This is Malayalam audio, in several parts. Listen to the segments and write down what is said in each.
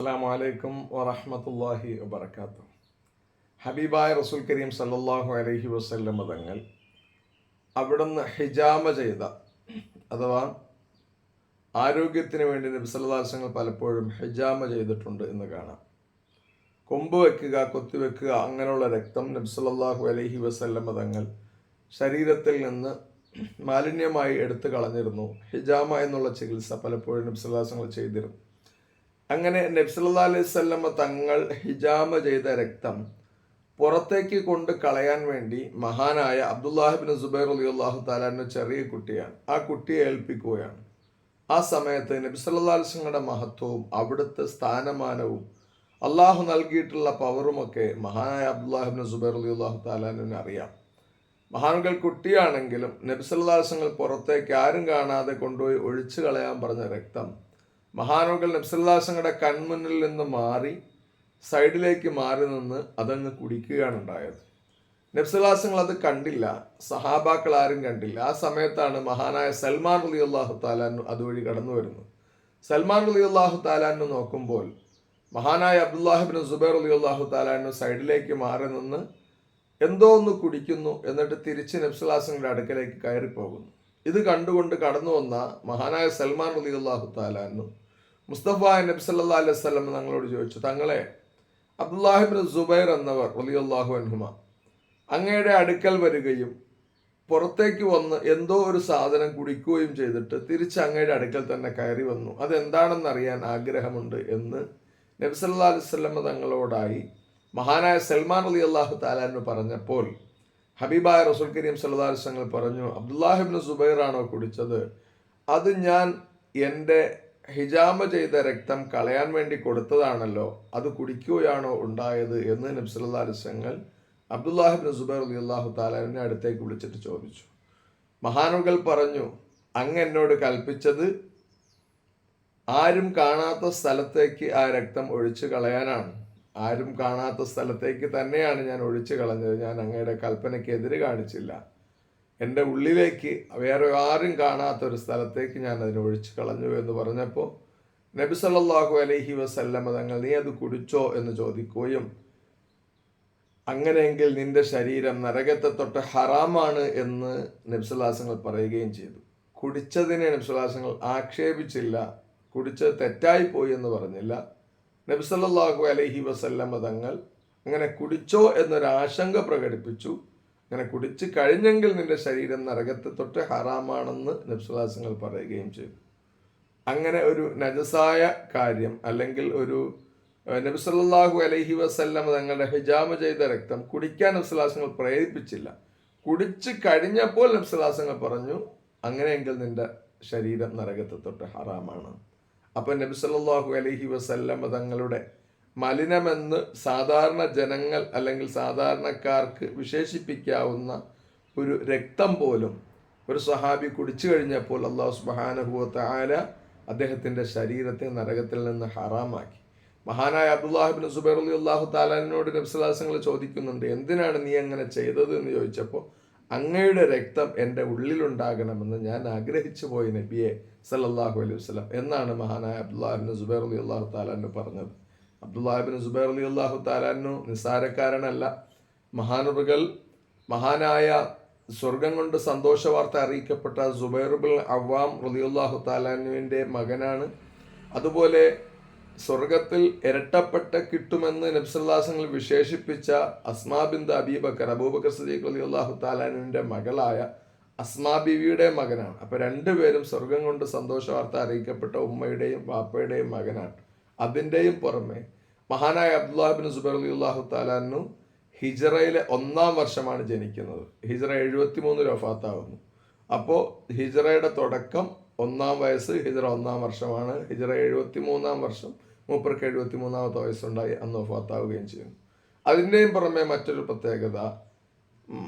അസ്സാം വലൈക്കും വറഹമത്തല്ലാഹി വബർക്കാത്തു ഹബീബായ റസൂൽ കരീം സല്ലാഹു അലഹി വസല്ലം തങ്ങൾ അവിടുന്ന് ഹിജാമ ചെയ്ത അഥവാ ആരോഗ്യത്തിന് വേണ്ടി നിബ്സലദാസങ്ങൾ പലപ്പോഴും ഹിജാമ ചെയ്തിട്ടുണ്ട് എന്ന് കാണാം. കൊമ്പ് വെക്കുക കൊത്തിവെക്കുക അങ്ങനെയുള്ള രക്തം നബ്സലല്ലാഹു അലഹി വസല്ലം തങ്ങൾ ശരീരത്തിൽ നിന്ന് മാലിന്യമായി എടുത്തു കളഞ്ഞിരുന്നു. ഹിജാമ എന്നുള്ള ചികിത്സ പലപ്പോഴും നബ്സലദാസങ്ങൾ ചെയ്തിരുന്നു. അങ്ങനെ നബ്സല്ലാ അലൈഹി തങ്ങൾ ഹിജാമ ചെയ്ത രക്തം പുറത്തേക്ക് കൊണ്ട് കളയാൻ വേണ്ടി മഹാനായ അബ്ദുല്ലാഹിബിൻ സുബൈർ അലി അള്ളാഹു താലാന്റെ ചെറിയ കുട്ടിയാണ്. ആ കുട്ടിയെ ഏൽപ്പിക്കുകയാണ്. ആ സമയത്ത് നബ്സല്ലാ അലിസ്ങ്ങളുടെ മഹത്വവും അവിടുത്തെ സ്ഥാനമാനവും അള്ളാഹു നൽകിയിട്ടുള്ള പവറുമൊക്കെ മഹാനായ അബ്ദുല്ലാഹിബിൻ സുബൈർ അലി അള്ളാഹു താലാനുവിന് അറിയാം. മഹാനുകൾ കുട്ടിയാണെങ്കിലും നബ്സല്ലാസങ്ങൾ പുറത്തേക്ക് ആരും കാണാതെ കൊണ്ടുപോയി ഒഴിച്ചു കളയാൻ പറഞ്ഞ രക്തം മഹാനുകൾ നബ്സല്ലാസങ്ങളുടെ കൺമുന്നിൽ നിന്ന് മാറി സൈഡിലേക്ക് മാറി നിന്ന് അതങ്ങ് കുടിക്കുകയാണ് ഉണ്ടായത്. നബ്സല്ലാസങ്ങൾ അത് കണ്ടില്ല. സഹാബാക്കൾ ആരും കണ്ടില്ല. ആ സമയത്താണ് മഹാനായ സൽമാൻ അലി അള്ളാഹു താലാനു അതുവഴി കടന്നു വരുന്നത്. സൽമാൻ അലി അള്ളാഹു താലാനു നോക്കുമ്പോൾ മഹാനായ അബ്ദുല്ലാഹിബിൻ സുബൈർ അലി അള്ളാഹു താലാനു സൈഡിലേക്ക് മാറി നിന്ന് എന്തോ ഒന്ന് കുടിക്കുന്നു എന്നിട്ട് തിരിച്ച് നബ്സലാസങ്ങളുടെ അടുക്കലേക്ക് കയറിപ്പോകുന്നു. ഇത് കണ്ടുകൊണ്ട് കടന്നു വന്ന മഹാനായ സൽമാൻ അലി അള്ളാഹു താലാനു മുസ്തഫ നബി സല്ലാ അലൈഹി സ്വലം തങ്ങളോട് ചോദിച്ചു തങ്ങളെ അബ്ദുല്ലാഹിബിൻ സുബൈർ എന്നവർ അലി അള്ളാഹു അൻഹുമ അങ്ങയുടെ അടുക്കൽ വരികയും പുറത്തേക്ക് വന്ന് എന്തോ ഒരു സാധനം കുടിക്കുകയും ചെയ്തിട്ട് തിരിച്ച് അങ്ങയുടെ അടുക്കൽ തന്നെ കയറി വന്നു. അതെന്താണെന്ന് അറിയാൻ ആഗ്രഹമുണ്ട് എന്ന് നബി സല്ലാ അലൈഹി സ്വലമ തങ്ങളോടായി മഹാനായ സൽമാൻ അലി അള്ളാഹു താലാനു പറഞ്ഞപ്പോൾ ഹബീബായ റസൂൽ കരീം സല്ലാസ്ങ്ങൾ പറഞ്ഞു അബ്ദുല്ലാഹിബിന് സുബൈറാണോ കുടിച്ചത്? അത് ഞാൻ എന്റെ ഹിജാമ ചെയ്ത രക്തം കളയാൻ വേണ്ടി കൊടുത്തതാണല്ലോ അത് കുടിക്കുകയാണോ ഉണ്ടായത്? എന്ന് നബ്സ് അലിസ്ങ്ങൾ അബ്ദുല്ലാഹിബിൻ സുബൈർ അലി അള്ളാഹു താലാവിനെ അടുത്തേക്ക് വിളിച്ചിട്ട് ചോദിച്ചു. മഹാനുകൾ പറഞ്ഞു അങ്ങ് എന്നോട് കൽപ്പിച്ചത് ആരും കാണാത്ത സ്ഥലത്തേക്ക് ആ രക്തം ഒഴിച്ചു കളയാനാണ്. ആരും കാണാത്ത സ്ഥലത്തേക്ക് തന്നെയാണ് ഞാൻ ഒഴിച്ചു കളഞ്ഞത്. ഞാൻ അങ്ങയുടെ കൽപ്പനയ്ക്ക് എതിര് കാണിച്ചില്ല. എന്റെ ഉള്ളിലേക്ക് വേറെ ആരും കാണാത്ത ഒരു സ്ഥലത്തേക്ക് ഞാൻ അതിനെ ഒഴിച്ചു കളഞ്ഞു എന്ന് പറഞ്ഞപ്പോൾ നബി സല്ലാഹു അലൈഹി വസല്ലമ തങ്ങൾ നീ അത് കുടിച്ചോ? എന്ന് ചോദിക്കുകയും അങ്ങനെയെങ്കിൽ നിന്റെ ശരീരം നരകത്തെ തൊട്ട് ഹറാമാണ് എന്ന് നബ്സുല്ലാസങ്ങൾ പറയുകയും ചെയ്തു. കുടിച്ചതിനെ നബ്സുല്ലാസങ്ങൾ ആക്ഷേപിച്ചില്ല. കുടിച്ചത് തെറ്റായി പോയി എന്ന് പറഞ്ഞില്ല. നബ്സല്ലാഹു അലഹി വസല്ലമ തങ്ങൾ അങ്ങനെ കുടിച്ചോ എന്നൊരാശങ്ക പ്രകടിപ്പിച്ചു. അങ്ങനെ കുടിച്ച് കഴിഞ്ഞെങ്കിൽ നിന്റെ ശരീരം നരകത്തെ തൊട്ട് ഹറാമാണെന്ന് നബ്സുലാസങ്ങൾ പറയുകയും ചെയ്തു. അങ്ങനെ ഒരു നജസായ കാര്യം അല്ലെങ്കിൽ ഒരു നബ്സല്ലാഹു അലഹി വസല്ലം തങ്ങളുടെ ഹിജാമ ചെയ്ത രക്തം കുടിക്കാൻ നബ്സുലാസങ്ങൾ പ്രേരിപ്പിച്ചില്ല. കുടിച്ച് കഴിഞ്ഞപ്പോൾ നബ്സുലാസങ്ങൾ പറഞ്ഞു അങ്ങനെയെങ്കിൽ നിന്റെ ശരീരം നരകത്തെ തൊട്ട് ഹറാമാണ്. അപ്പം നബി സല്ലല്ലാഹു അലൈഹി വസല്ലമ തങ്ങളുടെ മലിനമെന്ന് സാധാരണ ജനങ്ങൾ അല്ലെങ്കിൽ സാധാരണക്കാർക്ക് വിശേഷിപ്പിക്കാവുന്ന ഒരു രക്തം പോലും ഒരു സഹാബി കുടിച്ചു കഴിഞ്ഞപ്പോൾ അള്ളാഹു സുബാനഹുവത്ത ആല അദ്ദേഹത്തിന്റെ ശരീരത്തെ നരകത്തിൽ നിന്ന് ഹറാമാക്കി. മഹാനായ അബ്ദുല്ലാഹിബിൻ സുബൈർ അലി അള്ളാഹു താലാനോട് നബ്സലാസങ്ങൾ ചോദിക്കുന്നുണ്ട് എന്തിനാണ് നീ അങ്ങനെ ചെയ്തത് എന്ന് ചോദിച്ചപ്പോൾ അങ്ങയുടെ രക്തം എന്റെ ഉള്ളിലുണ്ടാകണമെന്ന് ഞാൻ ആഗ്രഹിച്ചു പോയ നബിയെ സല്ലല്ലാഹു അലൈഹി വസ്ലം എന്നാണ് മഹാനായ അബ്ദുല്ലാഹിബിൻ സുബൈർ അലി അള്ളാഹു താലാനു പറഞ്ഞത്. അബ്ദുല്ലാഹിബിൻ സുബൈർ അലി അള്ളാഹു താലാനു നിസ്സാരക്കാരനല്ല. മഹാനുറുകൾ മഹാനായ സ്വർഗം കൊണ്ട് സന്തോഷ വാർത്ത അറിയിക്കപ്പെട്ട സുബൈറുബുൽ അവാം റലിയുല്ലാഹു താലാനുവിന്റെ മകനാണ്. അതുപോലെ സ്വർഗത്തിൽ ഇരട്ടപ്പെട്ട കിട്ടുമെന്ന് നബ്സല്ലാസങ്ങൾ വിശേഷിപ്പിച്ച അസ്മാബിന്ദ അബീബക്കർ അബൂബക്കർ സദീഖ് അലി അള്ളാഹു താലാനുവിന്റെ മകളായ അസ്മാ ബീവിയുടെ മകനാണ്. അപ്പോൾ രണ്ടുപേരും സ്വർഗം കൊണ്ട് സന്തോഷ വാർത്ത അറിയിക്കപ്പെട്ട ഉമ്മയുടെയും വാപ്പയുടെയും മകനാണ്. അതിന്റെയും പുറമെ മഹാനായ അബ്ദുല്ലാഹിബിൻ സുബൈർ അലി അള്ളാഹു താലാനു ഹിജറയിലെ ഒന്നാം വർഷമാണ് ജനിക്കുന്നത്. ഹിജറ എഴുപത്തി മൂന്നിൽ രഫാത്താവുന്നു അപ്പോൾ ഹിജറയുടെ തുടക്കം ഒന്നാം വയസ്സ് ഹിജറ ഒന്നാം വർഷമാണ്. ഹിജറ എഴുപത്തി മൂന്നാം വർഷം മൂപ്പർക്ക് എഴുപത്തി മൂന്നാമത്തെ വയസ്സുണ്ടായി അന്ന് വഫാത്താവുകയും ചെയ്യുന്നു അതിന്റെയും പുറമെ മറ്റൊരു പ്രത്യേകത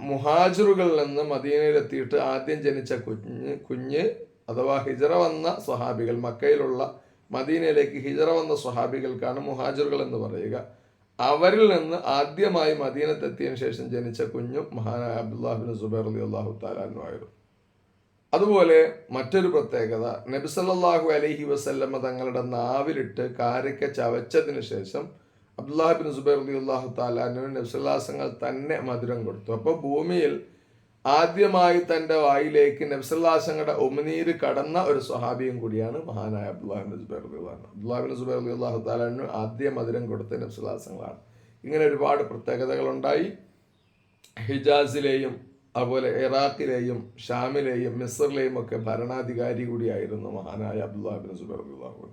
മുഹാജിറുകളിൽ നിന്ന് മദീനയിലെത്തിയിട്ട് ആദ്യം ജനിച്ച കുഞ്ഞ് കുഞ്ഞ് അഥവാ ഹിജറ വന്ന സ്വഹാബികൾ മക്കയിലുള്ള മദീനയിലേക്ക് ഹിജറ വന്ന സ്വഹാബികൾക്കാണ് മുഹാജിറുകൾ എന്ന് പറയുക. അവരിൽ നിന്ന് ആദ്യമായി മദീനത്തെത്തിയതിനു ശേഷം ജനിച്ച കുഞ്ഞും മഹാനായ അബ്ദുല്ലാഹിബിൻ സുബൈർ അലി അള്ളാഹു താലാനുമായിരുന്നു അതുപോലെ മറ്റൊരു പ്രത്യേകത നബിസല്ലാഹു അലഹി വസല്ലമ തങ്ങളുടെ നാവിലിട്ട് കാരക്ക ചവച്ചതിന് ശേഷം അബ്ദുല്ലാഹിബിൻ സുബൈർ അലി അള്ളാഹു താലാനു നബ്സല്ലാസങ്ങൾ തന്നെ മധുരം കൊടുത്തു. അപ്പോൾ ഭൂമിയിൽ ആദ്യമായി തന്റെ വായിലേക്ക് നബ്സല്ലാസങ്ങളുടെ ഉമനീര് കടന്ന ഒരു സ്വഹാബിയും കൂടിയാണ് മഹാനായ അബ്ദുല്ലാഹിബിൻ സുബൈർ അലി അള്ളാഹു അബ്ദുല്ലാഹ് ബിൻ സുബൈർ അലി അള്ളാഹു താലാനു ആദ്യ മധുരം കൊടുത്ത നബ്സല്ലാസങ്ങളാണ് ഇങ്ങനെ ഒരുപാട് പ്രത്യേകതകളുണ്ടായി. ഹിജാസിലെയും അതുപോലെ ഇറാഖിലെയും ഷാമിലെയും മിസറിലെയും ഒക്കെ ഭരണാധികാരി കൂടിയായിരുന്നു മഹാനായ അബ്ദുല്ലാബിൻ സുബൈർ അള്ളാഹു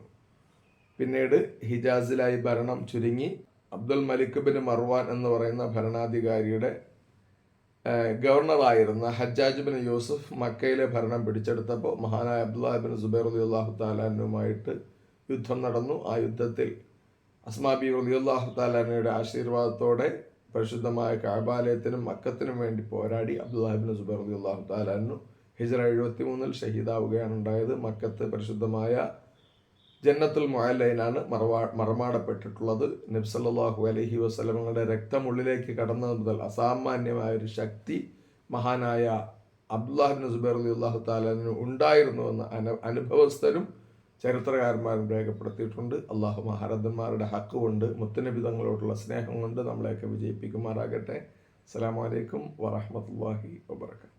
പിന്നീട് ഹിജാസിലായി ഭരണം ചുരുങ്ങി അബ്ദുൽ മലിക് ബിൻ മർവാൻ എന്ന് പറയുന്ന ഭരണാധികാരിയുടെ ഗവർണറായിരുന്ന ഹജ്ജാജ് ബിൻ യൂസുഫ് മക്കയിലെ ഭരണം പിടിച്ചെടുത്തപ്പോൾ മഹാനായ അബ്ദുല്ലാഹിബിൻ സുബൈർ അലി അള്ളാഹു താലാനുമായിട്ട് യുദ്ധം നടന്നു. ആ യുദ്ധത്തിൽ അസ്മാബി റലിയുല്ലാഹു താലാനയുടെ ആശീർവാദത്തോടെ പരിശുദ്ധമായ കാബാലയത്തിനും മക്കത്തിനും വേണ്ടി പോരാടി അബ്ദുല്ലാഹിബിൻ സുബൈർ അള്ളാഹു താലാനു ഹിജറ എഴുപത്തി മൂന്നിൽ ഷഹീദാവുകയാണ് ഉണ്ടായത്. മക്കത്ത് പരിശുദ്ധമായ ജന്നത്തുൽ മുഅല്ലയിലാണ് മറവാ മറമാടപ്പെട്ടിട്ടുള്ളത്. നബ്സല്ലാഹു അലഹി വസ്ലമങ്ങളുടെ രക്തമുള്ളിലേക്ക് കടന്നത് മുതൽ അസാമാന്യമായ ഒരു ശക്തി മഹാനായ അബ്ദുല്ലാഹിബിൻ സുബൈർ അലി അള്ളാഹു താലാനു ഉണ്ടായിരുന്നുവെന്ന് അനു അനുഭവസ്ഥരും ചരിത്രകാരന്മാരും രേഖപ്പെടുത്തിയിട്ടുണ്ട്. അള്ളാഹു മഹാരഥന്മാരുടെ ഹക്ക് കൊണ്ട് മുത്തനബി തങ്ങളോടുള്ള സ്നേഹം കൊണ്ട് നമ്മളെയൊക്കെ വിജയിപ്പിക്കുമാറാകട്ടെ. അസ്സലാമു അലൈക്കും വറഹ്മത്തുള്ളാഹി വബറകാതുഹു.